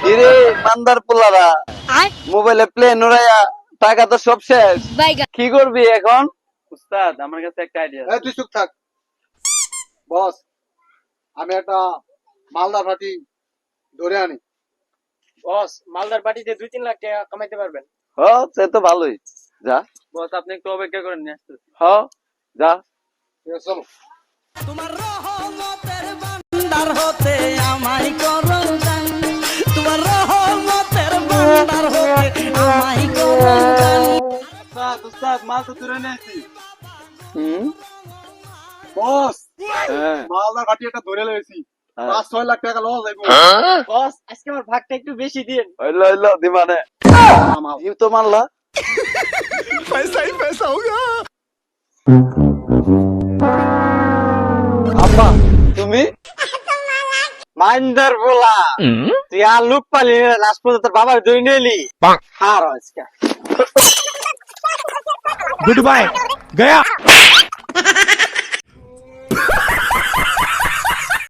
কিরে মান্দার পোলারা? মোবাইলে প্লেন উড়াইয়া টাকা তো সব শেষ। কি করবি এখন? উস্তাদ আমার কাছে একটা আইডিয়া তুই চুপ থাক। বস আমি একটা মালদা ফাটি ধরে আনি। বস মালদার পার্টিতে দুই তিন লাখ টাকা কামাইতে পারবেন। হ সে তো ভালোই। যা। বস আপনি একটু অপেক্ষা করেন নিয়ে আসতেছি। হ যা। চলো। তোমার রহমতের ভান্ডার হতে আমায় করো। দান উস্তাদ উস্তাদ মাল তো তুলে নিয়েছি। হুম? বস হ্যাঁ। মালদা ফাটি একটা ধরে লয়েছি হ্যাঁ। পাঁচ ছয় লাখ টাকা লস যাইব বস আজকে আমার ভাগটা একটু বেশি দিন হইল হইল দিমানে। ইউ তো মানলা। আব্বা তুমি? गुड बाय गया